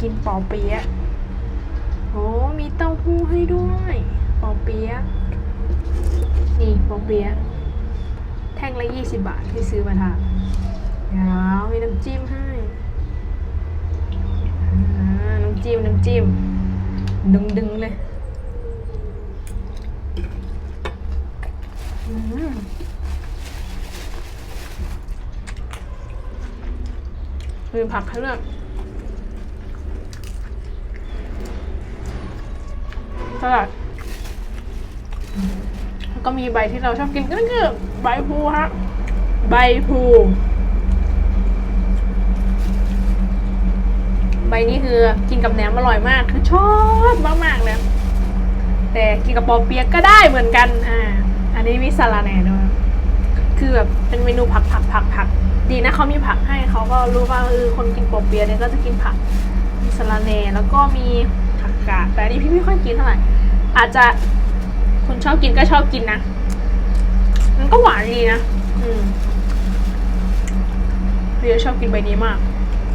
กินปอเปี๊ยะโอ้มีเต้าหู้ให้ด้วยปอเปี๊ยะนี่ปอเปี๊ยะแท่งละยี่สิบบาทที่ซื้อมาทานเดี๋ยวมีน้ำจิ้มให้น้ำจิ้มน้ำจิ้มดึงดึงๆเลยอืมมีผักให้เลือก สลัดแล้วก็มีใบที่เราชอบกินก็คือใบพูฮะใบพูใบนี้คือกินกับแหนมอร่อยมากคือชอบมากๆเลยแต่กินกับปอเปียะก็ได้เหมือนกันอ่าอันนี้มีสาลาแหน่ด้วยคือแบบเป็นเมนูผักผักผักผักดีนะเขามีผักให้เขาก็รู้ว่าเออคนกินปอเปียะเนี่ยก็จะกินผักมีสาลาแหน่แล้วก็มีผักกาดแต่อันนี้พี่ไม่ค่อยกินเท่าไหร่ อาจจะคนชอบกินก็ชอบกินนะ มันก็หวานดีนะ อืมพี่ชอบกินใบนี้มาก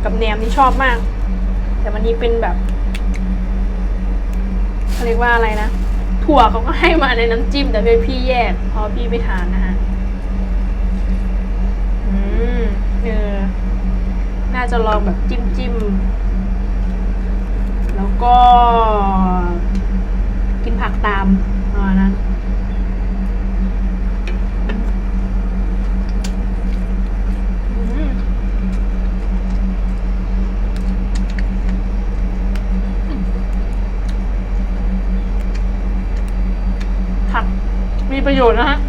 กับแหนมนี่ชอบมาก แต่วันนี้เป็นแบบเขาเรียกว่าอะไรนะ ถั่วเขาก็ให้มาในน้ำจิ้ม แต่พี่แยกเพราะพี่ไม่ทานนะฮะ อืมเออ น่าจะลองแบบจิ้มจิ้มแล้วก็ักตามประมาณนั้นผักมีประโยชน์นะฮะ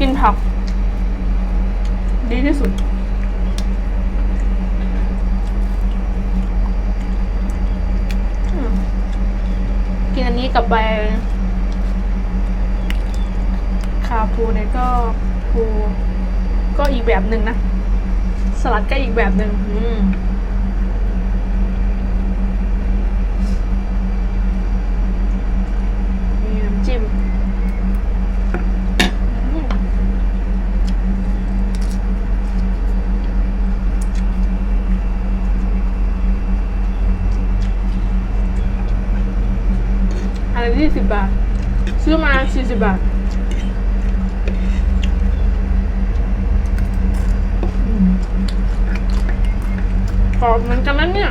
กินผัก ดีที่สุด กินอันนี้กับใบคาปูเนี่ยก็ปูก็อีกแบบหนึ่งนะ สลัดก็อีกแบบหนึ่งอืมน้ำจิ้มอืมอันละ ยี่สิบบาท ซื้อมาสี่สิบบาทกรอบเหมือนกันนะเนี่ย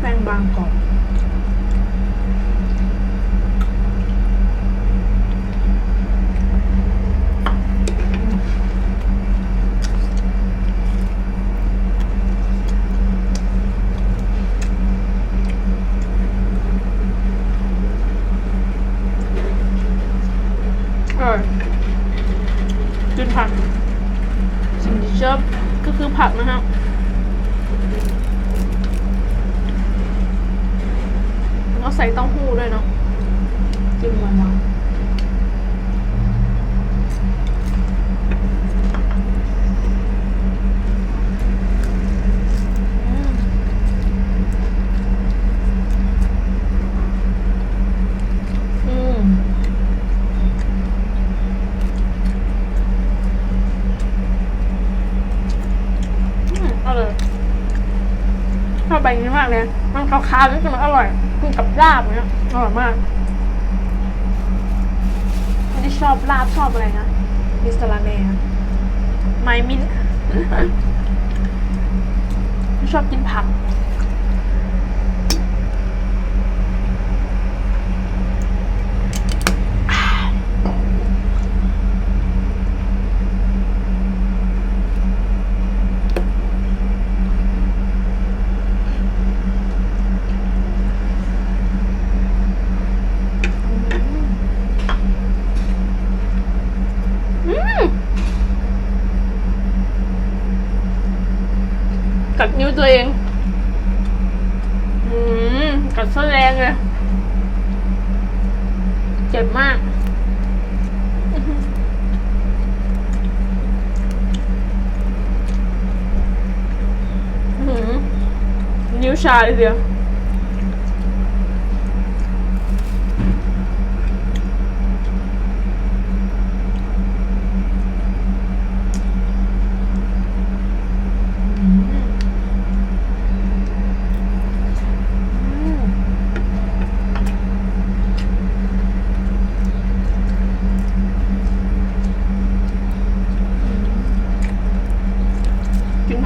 แป้งบางกรอบ เออกินผัก สิ่งที่ชอบก็คือผักนะครับแล้วใส่เต้าหู้ด้วยเนาะกินมันเนาะอืมอืมอืมอร่อย ชอบใบนี้มากเลย มัน คาวๆนี่คือมันอร่อยกินกับลาบเนี่ยอร่อยมากคนที่ชอบลาบชอบอะไรนะมิสตาราเน่ไมมินชอบกินผัก อืมกัด นิ้วตัวเอง อืมกัดซะแรงเลยเจ็บมากอื้อหือนิ้วชาเลยเดียว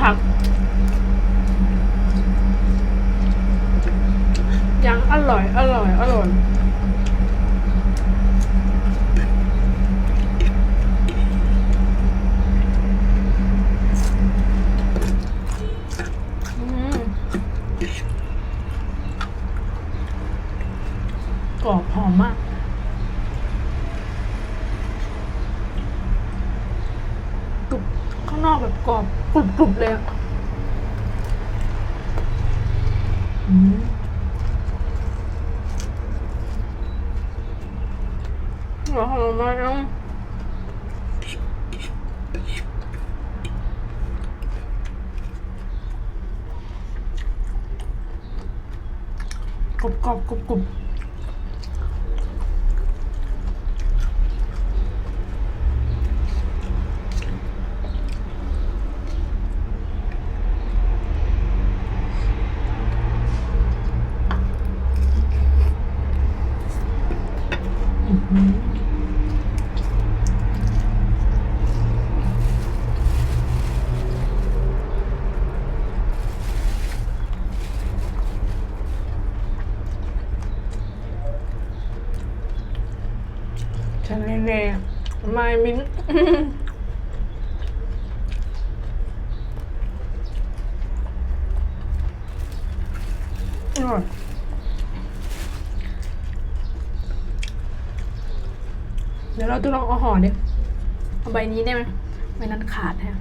ผักยังอ ร่อย อร่อย อร่อยอืมกรอบหอมมากกรุบข้างนอกแบบกรอบกรุบกรุบเลยอะอืม หอมมากนะกรุบกรอบกรุบกรุบอื้อหือ ฉันเน่ๆไม่มิ้นอร่อยเดี๋ยวเราจะลองเอาห่อดิเอาใบนี้ได้ไหมใบนั้นขาดฮะ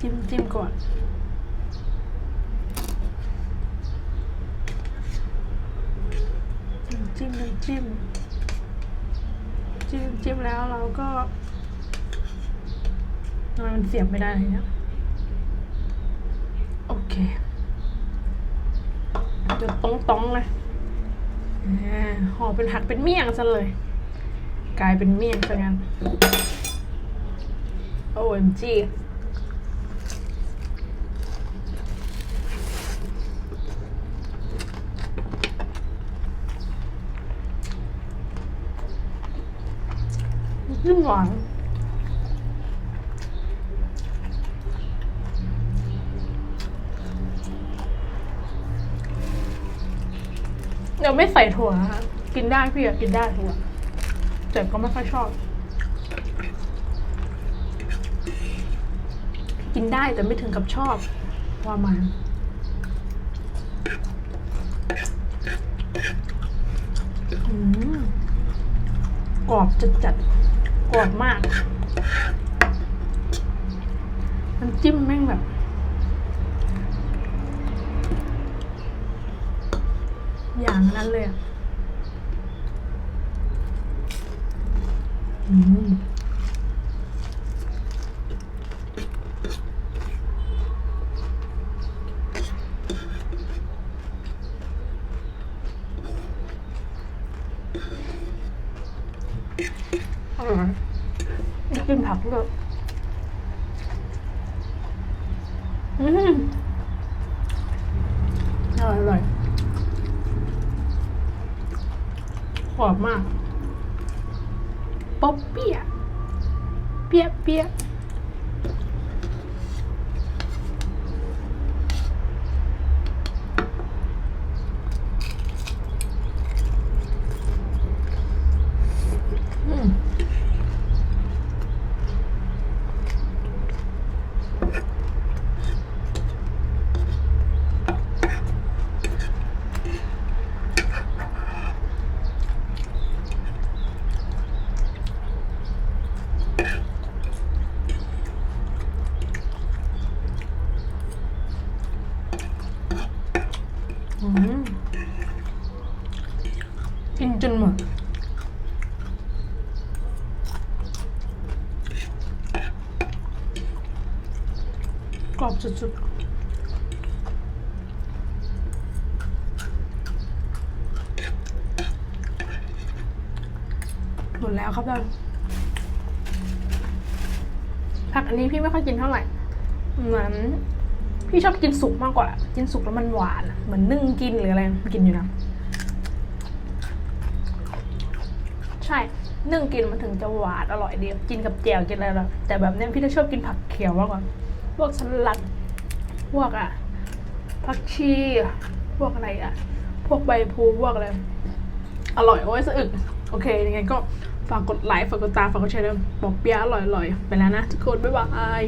จิ้มจิ้มก่อน จิ้มจิ้มน้ำจิ้ม จิ้มจิ้มแล้วเราก็มันเสียบไม่ได้อะไรเนี่ยโอเคจะต้องต้องๆเลยอ่าห่อเป็นผักเป็นเมี่ยงซะเลย กลายเป็นเมี่ยงซะงั้น OMG ขึ้นหวานเดี๋ยวไม่ใส่ถั่วนะคะกินได้พี่อะกินได้ถั่วแต่ก็ไม่ค่อยชอบ กินได้แต่ไม่ถึงกับชอบว่ามันกรอบจัดจัด กรอบมากน้ำจิ้มแม่งแบบอย่างนั้นเลยอะอืม อร่อยกินผักด้วยอืมอร่อยอร่อยหอมมากป๊อปเปียะเปียะเปียะอืม อืมกินจนหมดกรอบ สุดๆ หมดแล้วครับท่านผักอันนี้พี่ไม่ค่อยกินเท่าไหร่ เหมือน พี่ชอบกินสุกมากกว่า กินสุกแล้วมันหวาน เหมือนนึ่งกินหรืออะไรกินอยู่นะ ใช่ นึ่งกินมันถึงจะหวานอร่อยดี กินกับแจ่วกินอะไรแล้วแต่แบบเนี้ยพี่จะชอบกินผักเขียวมากกว่า วกสลัด พวกอะผักชี พวกอะไรอะ พวกใบพลูพวกอะไร อร่อยโอ้ยสะอึก โอเค ยังไงก็ฝากกดไลค์ ฝากกดตาม ฝากกดแชร์ด้วยบอกเปียอร่อยๆ ไปแล้วนะทุกคน บ๊ายบาย